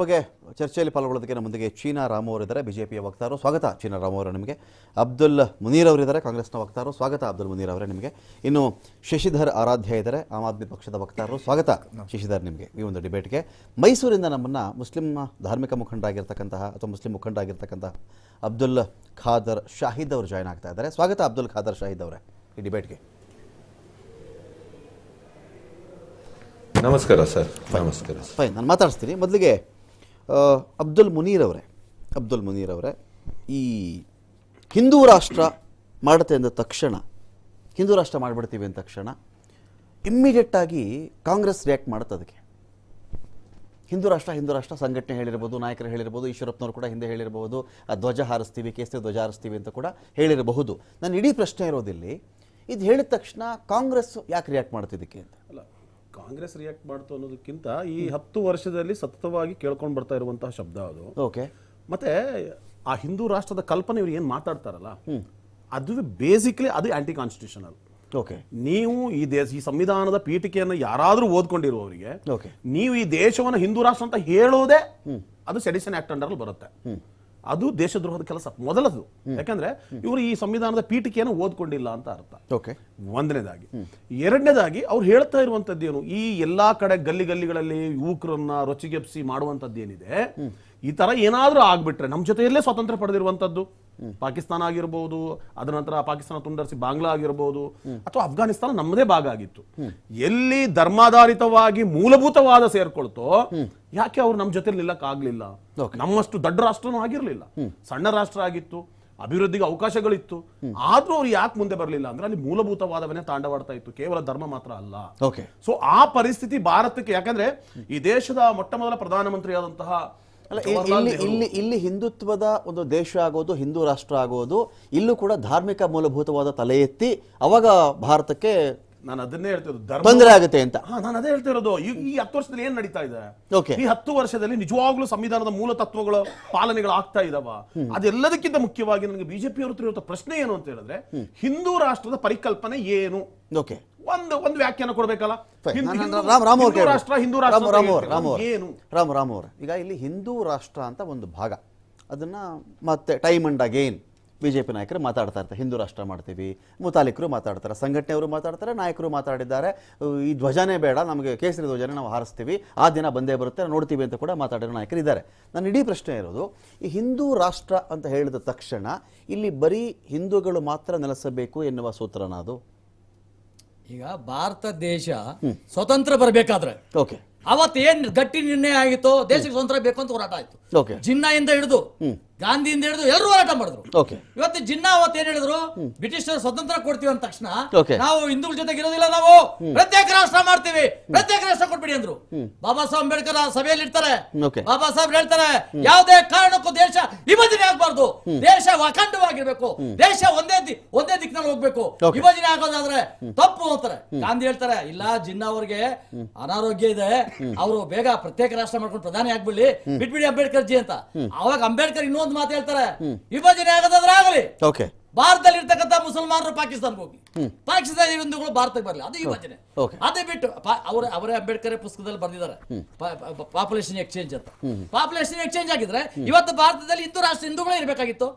ಬಗ್ಗೆ ಚರ್ಚೆಯಲ್ಲಿ ಪಾಲ್ಗೊಳ್ಳೋದಕ್ಕೆ ನಮ್ಮೊಂದಿಗೆ ಚೀನಾ ರಾಮು ಅವರಿದ್ದಾರೆ. ಬಿಜೆಪಿಯ ವಕ್ತಾರರು ಸ್ವಾಗತ ಚೀನಾ ರಾಮು ಅವರು ನಿಮಗೆ. ಅಬ್ದುಲ್ ಮುನೀರ್ ಅವರಿದ್ದಾರೆ ಕಾಂಗ್ರೆಸ್ನ ವಕ್ತಾರರು ಸ್ವಾಗತ ಅಬ್ದುಲ್ ಮುನೀರ್ ಅವರೇ ನಿಮಗೆ. ಇನ್ನು ಶಶಿಧರ್ ಆರಾಧ್ಯ ಇದ್ದಾರೆ ಆಮ್ ಆದ್ಮಿ ಪಕ್ಷದ ವಕ್ತಾರರು ಸ್ವಾಗತ ಶಶಿಧರ್ ನಿಮಗೆ ಈ ಒಂದು ಡಿಬೇಟ್ಗೆ. ಮೈಸೂರಿಂದ ನಮ್ಮನ್ನು ಮುಸ್ಲಿಂ ಧಾರ್ಮಿಕ ಮುಖಂಡ ಆಗಿರ್ತಕ್ಕಂತಹ ಅಥವಾ ಮುಸ್ಲಿಂ ಮುಖಂಡ ಆಗಿರ್ತಕ್ಕಂತಹ ಅಬ್ದುಲ್ ಖಾದರ್ ಶಾಹಿದ್ ಅವರು ಜಾಯ್ನ್ ಆಗ್ತಾ ಇದ್ದಾರೆ. ಸ್ವಾಗತ ಅಬ್ದುಲ್ ಖಾದರ್ ಶಾಹಿದ್ ಅವರೇ ಈ ಡಿಬೇಟ್ಗೆ. ನಮಸ್ಕಾರ ಸರ್ ನಮಸ್ಕಾರ ಸರ್. ಫೈನ್ ನಾನು ಮಾತಾಡ್ತೀನಿ ಮೊದಲಿಗೆ ಅಬ್ದುಲ್ ಮುನೀರ್ ಅವರೇ, ಅಬ್ದುಲ್ ಮುನೀರ್ ಅವರೇ, ಈ ಹಿಂದೂ ರಾಷ್ಟ್ರ ಮಾಡುತ್ತೆ ಅಂದ ತಕ್ಷಣ, ಹಿಂದೂ ರಾಷ್ಟ್ರ ಮಾಡಿಬಿಡ್ತೀವಿ ಅಂದ ತಕ್ಷಣ ಇಮ್ಮಿಡಿಯೇಟಾಗಿ ಕಾಂಗ್ರೆಸ್ ರಿಯಾಕ್ಟ್ ಮಾಡುತ್ತೆ ಅದಕ್ಕೆ. ಹಿಂದೂ ರಾಷ್ಟ್ರ ಹಿಂದೂ ರಾಷ್ಟ್ರ ಸಂಘಟನೆ ಹೇಳಿರ್ಬೋದು, ನಾಯಕರು ಹೇಳಿರ್ಬೋದು, ಈಶ್ವರಪ್ಪನವರು ಕೂಡ ಹಿಂದೆ ಹೇಳಿರಬಹುದು ಧ್ವಜ ಹಾರಿಸ್ತೀವಿ, ಕೇಸರಿ ಧ್ವಜ ಹಾರಿಸ್ತೀವಿ ಅಂತ ಕೂಡ ಹೇಳಿರಬಹುದು. ನನ್ನ ಇಡೀ ಪ್ರಶ್ನೆ ಇರೋದಿಲ್ಲಿ, ಇದು ಹೇಳಿದ ತಕ್ಷಣ ಕಾಂಗ್ರೆಸ್ ಯಾಕೆ ರಿಯಾಕ್ಟ್ ಮಾಡ್ತಿದ್ದಕ್ಕೆ ಅಂತ? ಅಲ್ಲ ಕಾಂಗ್ರೆಸ್ ರಿಯಾಕ್ಟ್ ಮಾಡ್ತು ಅನ್ನೋದಕ್ಕಿಂತ ಈ ಹತ್ತು ವರ್ಷದಲ್ಲಿ ಸತತವಾಗಿ ಕೇಳ್ಕೊಂಡು ಬರ್ತಾ ಇರುವಂತಹ ಶಬ್ದ ಅದು. ಓಕೆ. ಮತ್ತೆ ಆ ಹಿಂದೂ ರಾಷ್ಟ್ರದ ಕಲ್ಪನೆ ಇವ್ರು ಏನು ಮಾತಾಡ್ತಾರಲ್ಲ ಅದು ಬೇಸಿಕ್ಲಿ ಅದು ಆಂಟಿ ಕಾನ್ಸ್ಟಿಟ್ಯೂಷನಲ್ ಓಕೆ. ನೀವು ಈ ದೇಶ ಈ ಸಂವಿಧಾನದ ಪೀಠಿಕೆಯನ್ನು ಯಾರಾದರೂ ಓದ್ಕೊಂಡಿರುವವರಿಗೆ ನೀವು ಈ ದೇಶವನ್ನು ಹಿಂದೂ ರಾಷ್ಟ್ರ ಅಂತ ಹೇಳೋದೇ ಅದು ಸೆಡಿಷನ್ ಆಕ್ಟ್ ಅಂಡರ್ ಬರುತ್ತೆ. ಅದು ದೇಶದ್ರೋಹದ ಕೆಲಸ ಮೊದಲದು. ಯಾಕಂದ್ರೆ ಇವರು ಈ ಸಂವಿಧಾನದ ಪೀಠಿಕೆಯನ್ನು ಓದ್ಕೊಂಡಿಲ್ಲ ಅಂತ ಅರ್ಥ. ಓಕೆ. ಒಂದನೇದಾಗಿ. ಎರಡನೇದಾಗಿ ಅವ್ರು ಹೇಳ್ತಾ ಇರುವಂತದ್ದೇನು ಏನು ಈ ಎಲ್ಲಾ ಕಡೆ ಗಲ್ಲಿ ಗಲ್ಲಿಗಳಲ್ಲಿ ಯುವಕರನ್ನ ರೊಚ್ಚಿಗೆಪ್ಸಿ ಮಾಡುವಂತದ್ದು ಏನಿದೆ ಈ ತರ ಏನಾದ್ರೂ ಆಗ್ಬಿಟ್ರೆ ನಮ್ಮ ಜೊತೆಯಲ್ಲೇ ಸ್ವಾತಂತ್ರ್ಯ ಪಡೆದಿರುವಂತದ್ದು ಪಾಕಿಸ್ತಾನ ಆಗಿರ್ಬೋದು ಅದರ ನಂತರ ಪಾಕಿಸ್ತಾನ ತುಂಡರಿಸಿ ಬಾಂಗ್ಲಾ ಆಗಿರ್ಬೋದು ಅಥವಾ ಅಫ್ಘಾನಿಸ್ತಾನ ನಮ್ಮದೇ ಭಾಗ ಆಗಿತ್ತು. ಎಲ್ಲಿ ಧರ್ಮಾಧಾರಿತವಾಗಿ ಮೂಲಭೂತವಾದ ಸೇರ್ಕೊಳ್ತೋ ಯಾಕೆ ಅವ್ರು ನಮ್ಮ ಜೊತೆ ನಿಲ್ಲಕ್ ಆಗ್ಲಿಲ್ಲ? ನಮ್ಮಷ್ಟು ದೊಡ್ಡ ರಾಷ್ಟ್ರನೂ ಆಗಿರ್ಲಿಲ್ಲ. ಸಣ್ಣ ರಾಷ್ಟ್ರ ಆಗಿತ್ತು ಅಭಿವೃದ್ಧಿಗೆ ಅವಕಾಶಗಳಿತ್ತು. ಆದ್ರೂ ಅವ್ರು ಯಾಕೆ ಮುಂದೆ ಬರಲಿಲ್ಲ ಅಂದ್ರೆ ಅಲ್ಲಿ ಮೂಲಭೂತವಾದವನ್ನೇ ತಾಂಡವಾಡ್ತಾ ಇತ್ತು ಕೇವಲ ಧರ್ಮ ಮಾತ್ರ ಅಲ್ಲ. ಓಕೆ. ಸೊ ಆ ಪರಿಸ್ಥಿತಿ ಭಾರತಕ್ಕೆ ಯಾಕಂದ್ರೆ ಈ ದೇಶದ ಮೊಟ್ಟ ಮೊದಲ ಪ್ರಧಾನಮಂತ್ರಿಯಾದಂತಹ ಅಲ್ಲ ಇಲ್ಲಿ ಇಲ್ಲಿ ಇಲ್ಲಿ ಹಿಂದುತ್ವದ ಒಂದು ದೇಶ ಆಗೋದು ಹಿಂದೂ ರಾಷ್ಟ್ರ ಆಗೋದು ಇಲ್ಲೂ ಕೂಡ ಧಾರ್ಮಿಕ ಮೂಲಭೂತವಾದ ತಲೆ ಎತ್ತಿ ಅವಾಗ ಭಾರತಕ್ಕೆ ನಾನು ಅದನ್ನೇ ಹೇಳ್ತಿರೋದು ಧರ್ಮ ತೊಂದರೆ ಆಗುತ್ತೆ ಅಂತ. ಹಾ ನಾನು ಅದೇ ಹೇಳ್ತಿರೋದು. ಈ ಈ ಹತ್ತು ವರ್ಷದಲ್ಲಿ ಏನ್ ನಡೀತಾ ಇದೆ? Okay. ಈ ಹತ್ತು ವರ್ಷದಲ್ಲಿ ನಿಜವಾಗ್ಲೂ ಸಂವಿಧಾನದ ಮೂಲ ತತ್ವಗಳ ಪಾಲನೆಗಳು ಆಗ್ತಾ ಇದಾವ? ಅದೆಲ್ಲದಕ್ಕಿಂತ ಮುಖ್ಯವಾಗಿ ನನಗೆ ಬಿಜೆಪಿ ಅವರು ಇರೋ ಪ್ರಶ್ನೆ ಏನು ಅಂತ ಹೇಳಿದ್ರೆ ಹಿಂದೂ ರಾಷ್ಟ್ರದ ಪರಿಕಲ್ಪನೆ ಏನು? ಓಕೆ. ಒಂದು ಒಂದು ವ್ಯಾಖ್ಯಾನ ಕೊಡ್ಬೇಕಲ್ಲ? Fine. ಹಿಂದ್- ನಾನು- ಹಿಂದೂ- ನಾನು ರಾಮ್ ರಾಮ್ ಅವ್ರು ಹಿಂದೂ ರಾಷ್ಟ್ರ ಹಿಂದೂ ರಾಷ್ಟ್ರ ರಾಮ್ ಅಂತ ಅವ್ರು, ರಾಮ್ ಅವ್ರು. ಏನು? ರಾಮ ರಾಮ ಅವರ. ಈಗ ಇಲ್ಲಿ ಹಿಂದೂ ರಾಷ್ಟ್ರ ಅಂತ ಒಂದು ಭಾಗ. ಅದನ್ನ ಮತ್ತೆ ಟೈಮ್ ಅಂಡ್ ಅಗೇನ್. ಬಿಜೆಪಿ ನಾಯಕರು ಮಾತಾಡ್ತಾ ಇರ್ತಾರೆ. ಹಿಂದೂ ರಾಷ್ಟ್ರ ಮಾಡ್ತೀವಿ ಮುತಾಲಿಕರು ಮಾತಾಡ್ತಾರೆ ಸಂಘಟನೆಯವರು ಮಾತಾಡ್ತಾರೆ ನಾಯಕರು ಮಾತಾಡಿದ್ದಾರೆ. ಈ ಧ್ವಜನೇ ಬೇಡ ನಮಗೆ ಕೇಸರಿ ಧ್ವಜನೇ ನಾವು ಹಾರಿಸ್ತೀವಿ. ಆ ದಿನ ಬಂದೇ ಬರುತ್ತೆ ನೋಡ್ತೀವಿ ಅಂತ ಕೂಡ ಮಾತಾಡಿರೋ ನಾಯಕರು ಇದ್ದಾರೆ. ನನ್ನ ಇಡೀ ಪ್ರಶ್ನೆ ಇರೋದು ಈ ಹಿಂದೂ ರಾಷ್ಟ್ರ ಅಂತ ಹೇಳಿದ ತಕ್ಷಣ ಇಲ್ಲಿ ಬರೀ ಹಿಂದೂಗಳು ಮಾತ್ರ ನೆಲೆಸಬೇಕು ಎನ್ನುವ ಸೂತ್ರನ ಅದು? ಈಗ ಭಾರತ ದೇಶ ಸ್ವತಂತ್ರ ಬರಬೇಕಾದ್ರೆ ಓಕೆ. ಅವತ್ತು ಏನ್ ಗಟ್ಟಿ ನಿರ್ಣಯ ಆಗಿತ್ತು ದೇಶಕ್ಕೆ ಸ್ವತಂತ್ರ ಬೇಕು ಅಂತ ಹೋರಾಟ ಆಯ್ತು. ಜಿನ್ನಾಯಿಂದ ಹಿಡಿದು ಗಾಂಧಿಯಿಂದ ಹಿಡಿದು ಎಲ್ಲರೂ ಹೋರಾಟ ಮಾಡಿದ್ರು. ಇವತ್ತು ಜಿನ್ನಾ ಅವತ್ತು ಏನ್ ಹೇಳಿದ್ರು? ಬ್ರಿಟಿಷರು ಸ್ವತಂತ್ರ ಕೊಡ್ತೀವಿ ಅಂದ ತಕ್ಷಣ ನಾವು ಹಿಂದೂಗಳ ಜೊತೆಗೆ ಇರೋದಿಲ್ಲ ನಾವು. ಪ್ರತ್ಯೇಕ ರಾಷ್ಟ್ರ ಮಾಡ್ತೀವಿ. ಪ್ರತ್ಯೇಕ ರಾಷ್ಟ್ರ ಕೊಟ್ಬಿಡಿ ಅಂದ್ರು. ಬಾಬಾ ಸಾಹೇಬ್ ಅಂಬೇಡ್ಕರ್ ಸಭೆಯಲ್ಲಿ ಇರ್ತಾರೆ. ಬಾಬಾ ಸಾಹೇಬ್ ಹೇಳ್ತಾರೆ ಯಾವುದೇ ಕಾರಣಕ್ಕೂ ದೇಶ ವಿಭಜನೆ ಆಗ್ಬಾರ್ದು ದೇಶ ಅಖಂಡವಾಗಿರ್ಬೇಕು. ದೇಶ ಒಂದೇ ಒಂದೇ ದಿಕ್ಕಿನಲ್ಲಿ ಹೋಗ್ಬೇಕು. ವಿಭಜನೆ ಆಗೋದಾದ್ರೆ ತಪ್ಪು ಅಂತಾರೆ. ಗಾಂಧಿ ಹೇಳ್ತಾರೆ ಇಲ್ಲ ಜಿನ್ನಾ ಅವ್ರಿಗೆ ಅನಾರೋಗ್ಯ ಇದೆ. ಅವರು ಬೇಗ ಪ್ರತ್ಯೇಕ ರಾಷ್ಟ್ರ ಮಾಡ್ಕೊಂಡು ಪ್ರಧಾನಿ ಆಗ್ಬಿಡ್ಲಿ. ಬಿಟ್ಬಿಡಿ ಅಂಬೇಡ್ಕರ್ ಜಿ ಅಂತ. ಅವಾಗ ಅಂಬೇಡ್ಕರ್ ಇನ್ನೊಂದು ಮಾತು ಹೇಳ್ತಾರೆ. ವಿಭಜನೆ ಆಗೋದಾದ್ರೆ ಆಗಲಿ. ಓಕೆ ಭಾರತದಲ್ಲಿ ಇರ್ತಕ್ಕಂಥ ಮುಸಲ್ಮಾನರು ಪಾಕಿಸ್ತಾನ್ ಹೋಗಿ. ಪಾಕಿಸ್ತಾನ ಹಿಂದೂಗಳು ಭಾರತಕ್ಕೆ ಬರಲಿ. ಅದು ಈ ವಚನೆ ಅದೇ ಬಿಟ್ಟು ಅವರ ಅವರೇ ಅಂಬೇಡ್ಕರ್ ಪುಸ್ತಕದಲ್ಲಿ ಬರೆದಿದ್ದಾರೆ. ಪಾಪ್ಯುಲೇಷನ್ ಎಕ್ಸ್ಚೇಂಜ್ ಅಂತ. ಪಾಪ್ಯುಲೇಷನ್ ಎಕ್ಸ್ಚೇಂಜ್ ಆಗಿದ್ರೆ ಇವತ್ತು ಭಾರತದಲ್ಲಿ ಹಿಂದೂ ರಾಷ್ಟ್ರ ಹಿಂದೂಗಳೇ ಇರಬೇಕಾಗಿತ್ತು.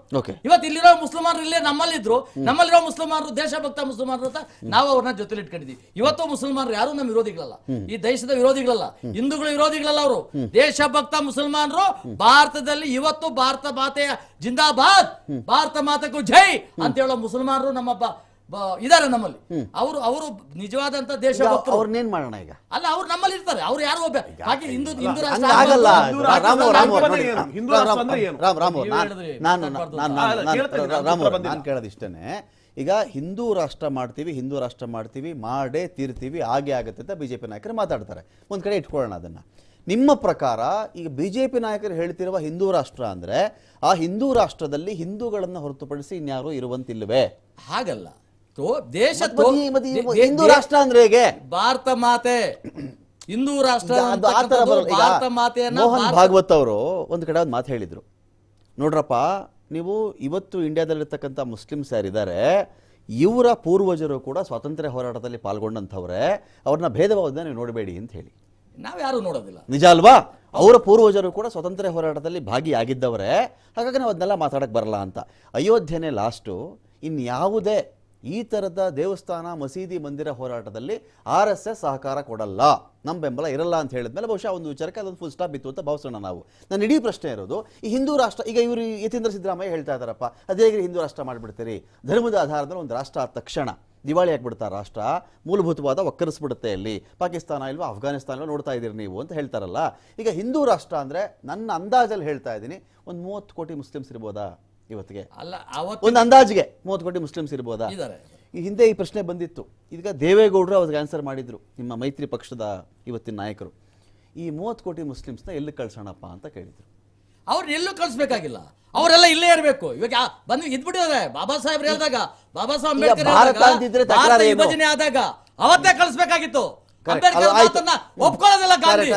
ಇವತ್ತು ಇಲ್ಲಿರೋ ಮುಸ್ಲಿಮರು ಇಲ್ಲೇ ನಮ್ಮಲ್ಲಿದ್ರು ನಮ್ಮಲ್ಲಿರೋ ಮುಸ್ಲಿಮರು ದೇಶಭಕ್ತ ಮುಸ್ಲಿಮರು ಅಂತ ನಾವು ಅವ್ರನ್ನ ಜೊತೆಲಿ ಇಟ್ಕೊಂಡಿದ್ದೀವಿ ಇವತ್ತು ಮುಸಲ್ಮಾನರು ಯಾರು ನಮ್ಮ ವಿರೋಧಿಗಳಲ್ಲ. ಈ ದೇಶದ ವಿರೋಧಿಗಳಲ್ಲ. ಹಿಂದೂಗಳ ವಿರೋಧಿಗಳಲ್ಲ ಅವರು. ದೇಶಭಕ್ತ ಮುಸಲ್ಮಾನರು ಭಾರತದಲ್ಲಿ ಇವತ್ತು ಭಾರತ ಮಾತೆಯ ಜಿಂದಾಬಾದ್. ಭಾರತ ಮಾತಕ್ಕೂ ಜೈ ಅಂತ ಹೇಳೋ ಮುಸಲ್ಮಾನರು ನಮ್ಮ ಇದಾರೆ ನಮ್ಮಲ್ಲಿ. ಅವರು ಅವರು ನಿಜವಾದಂತ ದೇಶ ಅವ್ರನ್ನೇನ್ ಮಾಡೋಣ ಈಗ? ಅಲ್ಲ ಅವ್ರು ನಮ್ಮಲ್ಲಿ ಇರ್ತಾರೆ. ಅವ್ರು ಯಾರು ಒಬ್ಬ ಹಾಗೆ ಹಿಂದೂ ಹಿಂದೂ ರಾಷ್ಟ್ರ ಆಗಲ್ಲ. ರಾಮ್ ನಾನ್- ಈಗ ಹಿಂದೂ ರಾಷ್ಟ್ರ ಮಾಡ್ತೀವಿ ಹಿಂದೂ ರಾಷ್ಟ್ರ ಮಾಡ್ತೀವಿ ಮಾಡೇ ತೀರ್ತೀವಿ ಹಾಗೆ ಆಗುತ್ತೆ ಅಂತ ಬಿಜೆಪಿ ನಾಯಕರು ಮಾತಾಡ್ತಾರೆ. ಒಂದ್ ಕಡೆ ಇಟ್ಕೊಳ್ಳೋಣ ಅದನ್ನ. ನಿಮ್ಮ ಪ್ರಕಾರ ಈಗ ಬಿಜೆಪಿ ನಾಯಕರು ಹೇಳ್ತಿರುವ ಹಿಂದೂ ರಾಷ್ಟ್ರ ಅಂದ್ರೆ ಆ ಹಿಂದೂ ರಾಷ್ಟ್ರದಲ್ಲಿ ಹಿಂದೂಗಳನ್ನು ಹೊರತುಪಡಿಸಿ ಇನ್ಯಾರೂ ಇರುವಂತಿಲ್ಲವೇ? ಹಾಗಲ್ಲ. ದೇಶ ಹಿಂದೂ ರಾಷ್ಟ್ರ ಅಂದ್ರೆ ಹೇಗೆ? ಭಾರತ ಮಾತೆ. ಹಿಂದೂ ರಾಷ್ಟ್ರ ಭಾರತ ಮಾತೆಯನ್ನ ಮೋಹನ್ ಭಾಗವತ್ ಅವರು ಒಂದು ಕಡೆ ಒಂದು ಮಾತು ಹೇಳಿದ್ರು. ನೋಡ್ರಪ್ಪ ನೀವು ಇವತ್ತು ಇಂಡಿಯಾದಲ್ಲಿರ್ತಕ್ಕಂಥ ಮುಸ್ಲಿಮ್ಸ್ ಯಾರಿದ್ದಾರೆ ಇವರ ಪೂರ್ವಜರು ಕೂಡ ಸ್ವಾತಂತ್ರ್ಯ ಹೋರಾಟದಲ್ಲಿ ಪಾಲ್ಗೊಂಡಂಥವ್ರೆ. ಅವ್ರನ್ನ ಭೇದಭಾವದಿಂದ ನೀವು ನೋಡಬೇಡಿ ಅಂತ ಹೇಳಿ. ನಾವು ಯಾರು ನೋಡೋದಿಲ್ಲ. ನಿಜ ಅಲ್ವಾ? ಅವರ ಪೂರ್ವಜರು ಕೂಡ ಸ್ವಾತಂತ್ರ್ಯ ಹೋರಾಟದಲ್ಲಿ ಭಾಗಿಯಾಗಿದ್ದವರೇ. ಹಾಗಾಗಿ ನಾವು ಅದನ್ನೆಲ್ಲ ಮಾತಾಡಕ್ಕೆ ಬರಲ್ಲ ಅಂತ. ಅಯೋಧ್ಯೆನೇ ಲಾಸ್ಟು ಇನ್ಯಾವುದೇ ಈ ಥರದ ದೇವಸ್ಥಾನ ಮಸೀದಿ ಮಂದಿರ ಹೋರಾಟದಲ್ಲಿ ಆರ್ ಎಸ್ ಎಸ್ ಸಹಕಾರ ಕೊಡಲ್ಲ ನಮ್ಮ ಬೆಂಬಲ ಇರಲ್ಲ ಅಂತ ಹೇಳಿದ್ಮೇಲೆ ಬಹುಶಃ ಒಂದು ವಿಚಾರಕ್ಕೆ ಅದೊಂದು ಫುಲ್ ಸ್ಟಾಪ್ ಇತ್ತು ಅಂತ ಭಾವಿಸೋಣ ನಾವು. ನನ್ನ ಇಡೀ ಪ್ರಶ್ನೆ ಇರೋದು, ಈ ಹಿಂದೂ ರಾಷ್ಟ್ರ, ಈಗ ಇವರು ಯತೀಂದ್ರ ಸಿದ್ದರಾಮಯ್ಯ ಹೇಳ್ತಾ ಇದ್ದಾರಪ್ಪ, ಅದೇ ಹೇಗೆ ಹಿಂದೂ ರಾಷ್ಟ್ರ ಮಾಡಿಬಿಡ್ತೀರಿ. ಧರ್ಮದ ಆಧಾರದಲ್ಲಿ ಮೇಲೆ ಒಂದು ರಾಷ್ಟ್ರ ಆದ ತಕ್ಷಣ ದಿವಾಳಿ ಆಗಿಬಿಡ್ತಾರೆ ರಾಷ್ಟ್ರ, ಮೂಲಭೂತವಾದ ಒಕ್ಕರಿಸ್ಬಿಡುತ್ತೆ ಇಲ್ಲಿ. ಪಾಕಿಸ್ತಾನ ಇಲ್ವಾ ಅಫ್ಘಾನಿಸ್ತಾನ ಇಲ್ವಾ ನೋಡ್ತಾ ಇದ್ದೀರಿ ನೀವು ಅಂತ ಹೇಳ್ತಾರಲ್ಲ. ಈಗ ಹಿಂದೂ ರಾಷ್ಟ್ರ ಅಂದರೆ ನನ್ನ ಅಂದಾಜಲ್ಲಿ ಹೇಳ್ತಾ ಇದ್ದೀನಿ, ಒಂದು ಮೂವತ್ತು ಕೋಟಿ ಮುಸ್ಲಿಮ್ಸ್ ಇರ್ಬೋದಾ? ಇವತ್ತಿಗೆ. ಅಲ್ಲ ಒಂದು ಅಂದಾಜಿಗೆ ಮೂವತ್ತು ಕೋಟಿ ಮುಸ್ಲಿಮ್ಸ್ ಇರ್ಬೋದಾ? ಈ ಹಿಂದೆ ಈ ಪ್ರಶ್ನೆ ಬಂದಿತ್ತು. ಈಗ ದೇವೇಗೌಡರು ಅವ್ರಿಗೆ ಆನ್ಸರ್ ಮಾಡಿದ್ರು ನಿಮ್ಮ ಮೈತ್ರಿ ಪಕ್ಷದ ಇವತ್ತಿನ ನಾಯಕರು. ಈ ಮೂವತ್ತು ಕೋಟಿ ಮುಸ್ಲಿಮ್ಸ್ನ ಎಲ್ಲಿ ಕಳ್ಸೋಣಪ್ಪ ಅಂತ ಕೇಳಿದ್ರು. ಅವ್ರನ್ನ ಎಲ್ಲೂ ಕಳಿಸ್ಬೇಕಾಗಿಲ್ಲ. ಅವರೆಲ್ಲ ಇಲ್ಲೇ ಇರಬೇಕು. ಇವಾಗ ಬಂದು ಇದ್ಬಿಟ್ಟಿದ್ದಾರೆ. ಬಾಬಾ ಸಾಹೇಬ್ ಆದಾಗ ಬಾಬಾ ಸಾಹೇಬ್ ಅಂಬೇಡ್ಕರ್? ವಿಭಜನೆ ಆದಾಗ ಅವತ್ತೇ ಕಳಿಸ್ಬೇಕಾಗಿತ್ತು. ಅಂಬೇಡ್ಕರ್. ಮಾತನ್ನ ಒಪ್ಕೊಳ್ಳೋದಿಲ್ಲ ಗಾಂಧಿ.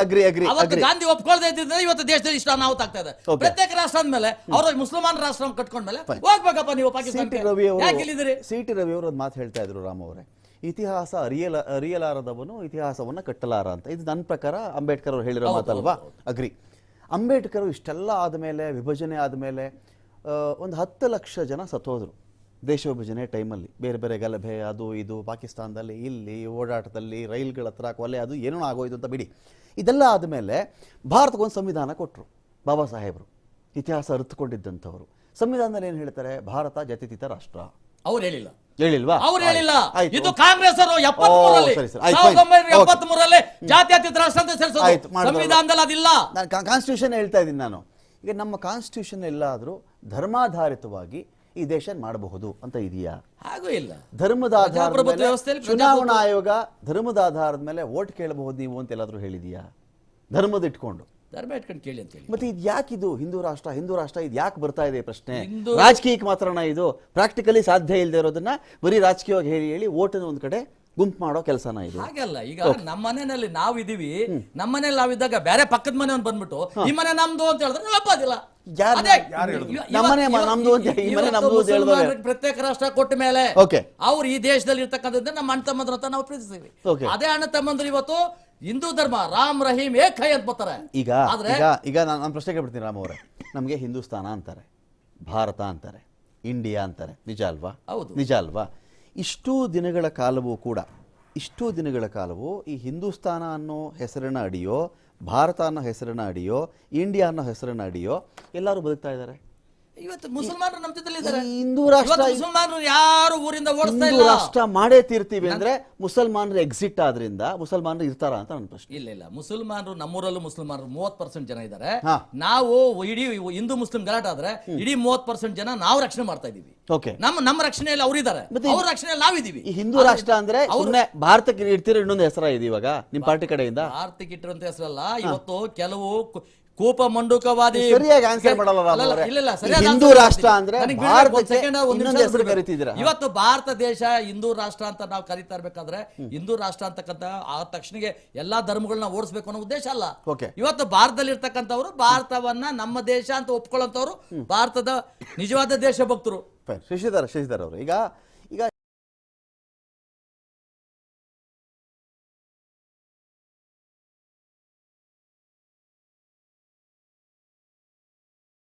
ಅವತ್ತು ಗಾಂಧಿ ಒಪ್ಕೊಳ್ಳದೆ ಇದ್ದಿದ್ರೆ ಇವತ್ತು ದೇಶದಲ್ಲಿ ಇಷ್ಟ ಅನಾಹುತ ಆಗ್ತಾ ಇದೆ. ಪ್ರತ್ಯೇಕ ರಾಷ್ಟ್ರ ಅಂದ್ಮೇಲೆ ಅವರು ಮುಸಲ್ಮಾನ್ ರಾಷ್ಟ್ರ ಕಟ್ಕೊಂಡ್ಮೇಲೆ ಹೋಗ್ಬೇಕಪ್ಪ ನೀವು ಅವರು ಸಿ ಟಿ ರವಿ ಅವರು ಮಾತು ಹೇಳ್ತಾ ಇದ್ರು ರಾಮ ಅವರೇ. ಇತಿಹಾಸ ಅರಿಯಲ ಅರಿಯಲಾರದವನು ಇತಿಹಾಸವನ್ನ ಕಟ್ಟಲಾರ ಅಂತ. ಇದು ನನ್ನ ಪ್ರಕಾರ ಅಂಬೇಡ್ಕರ್ ಅವರು ಹೇಳಿರೋ ಮಾತಲ್ವಾ? ಅಗ್ರಿ ಅಂಬೇಡ್ಕರ್ ಇಷ್ಟೆಲ್ಲ ಆದಮೇಲೆ ವಿಭಜನೆ ಆದಮೇಲೆ ಒಂದು ಹತ್ತು ಲಕ್ಷ ಜನ ಸತ್ತೋದ್ರು. ದೇಶ ವಿಭಜನೆ ಟೈಮಲ್ಲಿ. ಬೇರೆ ಬೇರೆ ಗಲಭೆ ಅದು ಇದು ಪಾಕಿಸ್ತಾನದಲ್ಲಿ ಇಲ್ಲಿ ಓಡಾಟದಲ್ಲಿ ರೈಲ್ಗಳ ಹತ್ರ ಕೊಲೆ ಅದು ಏನೋ ಆಗೋಯ್ತು ಅಂತ ಬಿಡಿ. ಇದೆಲ್ಲ ಆದಮೇಲೆ ಭಾರತಕ್ಕೊಂದು ಸಂವಿಧಾನ ಕೊಟ್ಟರು ಬಾಬಾ ಸಾಹೇಬರು. ಇತಿಹಾಸ ಅರಿತುಕೊಂಡಿದ್ದಂಥವ್ರು. ಸಂವಿಧಾನದಲ್ಲಿ ಏನು ಹೇಳ್ತಾರೆ? ಭಾರತ ಜಾತ್ಯತೀತ ರಾಷ್ಟ್ರ. ಅವ್ರು ಹೇಳಿಲ್ಲ. ಹೇಳಿಲ್ವಾ? ಅವ್ರು ಹೇಳಿಲ್ಲ. ಇದು ಕಾಂಗ್ರೆಸ್ ಅವರು ಜಾತ್ಯತೀತ ರಾಷ್ಟ್ರ ಅಂತ. ಸಂವಿಧಾನದಲ್ಲಿ ಅದಿಲ್ಲ. ನಾನು ಕಾನ್ಸ್ಟಿಟ್ಯೂಷನ್ ಹೇಳ್ತಾ ಇದ್ದೀನಿ ನಾನು. ಈಗ ನಮ್ಮ ಕಾನ್ಸ್ಟಿಟ್ಯೂಷನ್ ಎಲ್ಲಾದರೂ ಧರ್ಮಾಧಾರಿತವಾಗಿ ಈ ದೇಶ ಮಾಡಬಹುದು ಅಂತ ಇದೆಯಾ? ಹಾಗೂ ಇಲ್ಲ. ಧರ್ಮದ ಆಧಾರದ ಪ್ರಜಾಪ್ರಭುತ್ವ ಮೇಲೆ ವ್ಯವಸ್ಥೆಯಲ್ಲಿ ಚುನಾವಣಾ ಆಯೋಗ ಧರ್ಮದ ಆಧಾರದ ಮೇಲೆ ವೋಟ್ ಕೇಳಬಹುದು ನೀವು ಅಂತ ಎಲ್ಲಾದರೂ ಹೇಳಿದೀಯಾ? ಧರ್ಮದ ಇಟ್ಕೊಂಡು. ಧರ್ಮ ಇಟ್ಕೊಂಡು ಕೇಳಿ ಅಂತ ಹೇಳಿ. ಮತ್ತೆ ಇದು ಯಾಕಿದು ಹಿಂದೂ ರಾಷ್ಟ್ರ? ಹಿಂದೂ ರಾಷ್ಟ್ರ ಇದು ಯಾಕೆ ಬರ್ತಾ ಇದೆ ಪ್ರಶ್ನೆ? ಹಿಂದೂ- ರಾಜಕೀಯಕ್ಕೆ ಮಾತ್ರನ ಇದು? ಪ್ರಾಕ್ಟಿಕಲಿ ಸಾಧ್ಯ ಇಲ್ಲದೆ ಇರೋದನ್ನ ಬರೀ ರಾಜಕೀಯವಾಗಿ ಹೇಳಿ ಹೇಳಿ ಓಟನ್ನು ಒಂದು ಕಡೆ ಗುಂಪು ಮಾಡೋ ಕೆಲಸನ ಇದು. ಹಾಗಲ್ಲ ಈಗ ನಮ್ಮ ಮನೆಯಲ್ಲಿ ನಾವು ಇದೀವಿ. ನಮ್ಮ ಮನೇಲಿ ನಾವಿದ್ದಾಗ ಬೇರೆ ಪಕ್ಕದ ಮನೆ ಬಂದ್ಬಿಟ್ಟು ಈ ಮನೆ ನಮ್ದು ಅಂತ ಹೇಳಿದ್ರೆ ನಾವು ಒಪ್ಪೋದಿಲ್ಲ. ಪ್ರತ್ಯೇಕ ರಾಷ್ಟ್ರ ಕೊಟ್ಟ ಮೇಲೆ. ಅವ್ರು ಈ ದೇಶದಲ್ಲಿ ಇರ್ತಕ್ಕಂಥದ್ದು ನಮ್ಮ ಅಣ್ಣ ತಮ್ಮಂದ್ರ ಅಂತ ನಾವು ಪ್ರೀತಿಸ್ತೀವಿ. ಅದೇ ಅಣ್ಣ ತಮ್ಮಂದ್ರು ಇವತ್ತು ಹಿಂದೂ ಧರ್ಮ ರಾಮ್ ರಹೀಮ್ ಏಕ್ ಹೈ ಅಂತ ಬರ್ತಾರೆ. ಈಗ ಆದ್ರೆ ಈಗ ಈಗ ನಾನು ನಾನು ಪ್ರಶ್ನೆ ಕೇಳ್ಬಿಡ್ತೀನಿ ರಾಮ್ ಅವರೇ. ನಮಗೆ ಹಿಂದೂಸ್ತಾನ ಅಂತಾರೆ ಭಾರತ ಅಂತಾರೆ ಇಂಡಿಯಾ ಅಂತಾರೆ. ನಿಜ ಅಲ್ವಾ? ಹೌದು. ನಿಜ ಅಲ್ವಾ? ಇಷ್ಟೂ ದಿನಗಳ ಕಾಲವೂ ಕೂಡ, ಇಷ್ಟೂ ದಿನಗಳ ಕಾಲವೂ ಈ ಹಿಂದೂಸ್ತಾನ ಅನ್ನೋ ಹೆಸರಿನ ಅಡಿಯೋ, ಭಾರತ ಅನ್ನೋ ಹೆಸರಿನ ಅಡಿಯೋ, ಇಂಡಿಯಾ ಅನ್ನೋ ಹೆಸರಿನ ಅಡಿಯೋ ಎಲ್ಲರೂ ಬದುಕ್ತಾ ಇದ್ದಾರೆ. ಇವತ್ತು ಮುಸಲ್ಮಾನರು ನಮ್ಮ ಜೊತೆಲಿ ಇದ್ದಾರೆ. ಹಿಂದೂ ರಾಷ್ಟ್ರ ಇವತ್ತು ಮುಸಲ್ಮಾನರು ಯಾರು ಊರಿಂದ ಓಡಿಸ್ತಾ ಹಿಂದೂ ಇಲ್ಲ? ರಾಷ್ಟ್ರ ಮಾಡೇ ತೀರ್ತೀವಿ ಅಂದ್ರೆ ಮುಸಲ್ಮಾನರು ಎಕ್ಸಿಟ್ ಆದ್ರಿಂದ ಮುಸಲ್ಮಾನರು ಇರ್ತಾರ ಅಂತ ನನ್ನ ಪ್ರಶ್ನೆ. ಇಲ್ಲ ಇಲ್ಲ. ಮುಸಲ್ಮಾನರು ನಮ್ಮೂರಲ್ಲೂ ಮುಸಲ್ಮಾನರು ಮೂವತ್ ಪರ್ಸೆಂಟ್ ಜನ ಇದ್ದಾರೆ. ಹಾ. ನಾವು ಇಡೀ ಹಿಂದೂ ಮುಸ್ಲಿಂ ಗಲಾಟ ಆದ್ರೆ ಇಡೀ ಮೂವತ್ ಪರ್ಸೆಂಟ್ ಜನ ನಾವು ರಕ್ಷಣೆ ಮಾಡ್ತಾ ಇದೀವಿ ಓಕೆ. ನಮ್ಮ ನಮ್ಮ ರಕ್ಷಣೆಯಲ್ಲಿ ಅವರಿದ್ದಾರೆ ಮತ್ತೆ ಅವ್ರ ರಕ್ಷಣೆಯಲ್ಲಿ ನಾವಿದೀವಿ ಈ ಹಿಂದೂ ರಾಷ್ಟ್ರ ಅಂದ್ರೆ ಅವ್ರನ್ನೇ ಭಾರತಕ್ಕೆ ಇಡ್ತೀರ ಇನ್ನೊಂದು ಹೆಸರ ಇದೆ ಇವಾಗ ನಿಮ್ ಪಾರ್ಟಿ ಕಡೆಯಿಂದ? ಭಾರತಕ್ಕೆ ಇಟ್ಟಿರುವಂತ ಹೆಸರಲ್ಲ. ಇವತ್ತು ಕೆಲವು ಕು- ಕೂಪ ಮಂಡುಕವಾದಿ ಸರಿಯಾಗಿ ಮಾಡಲ್ಲ. ಇಲ್ಲ, ಹಿಂದೂ ರಾಷ್ಟ್ರ ಅಂದ್ರೆ. ಇವತ್ತು ಭಾರತ ದೇಶ ಹಿಂದೂ ರಾಷ್ಟ್ರ ಅಂತ ನಾವು ಕರಿತಾ ಇರ್ಬೇಕಾದ್ರೆ ಹಿಂದೂ ರಾಷ್ಟ್ರ ಅಂತಕ್ಕಂತ ಆ ತಕ್ಷಣಗೆ ಎಲ್ಲಾ ಧರ್ಮಗಳನ್ನ ಓಡಿಸ್ಬೇಕು ಅನ್ನೋ ಉದ್ದೇಶ ಅಲ್ಲ. ಇವತ್ತು ಭಾರತದಲ್ಲಿ ಇರ್ತಕ್ಕಂಥವ್ರು ಭಾರತವನ್ನ ನಮ್ಮ ದೇಶ ಅಂತ ಒಪ್ಕೊಳ್ಳೋಂಥವ್ರು ಭಾರತದ ನಿಜವಾದ ದೇಶಭಕ್ತರು. ಭಕ್ತರು ಶಶಿಧರ್ ಶಶಿಧರ್ ಅವರು. ಈಗ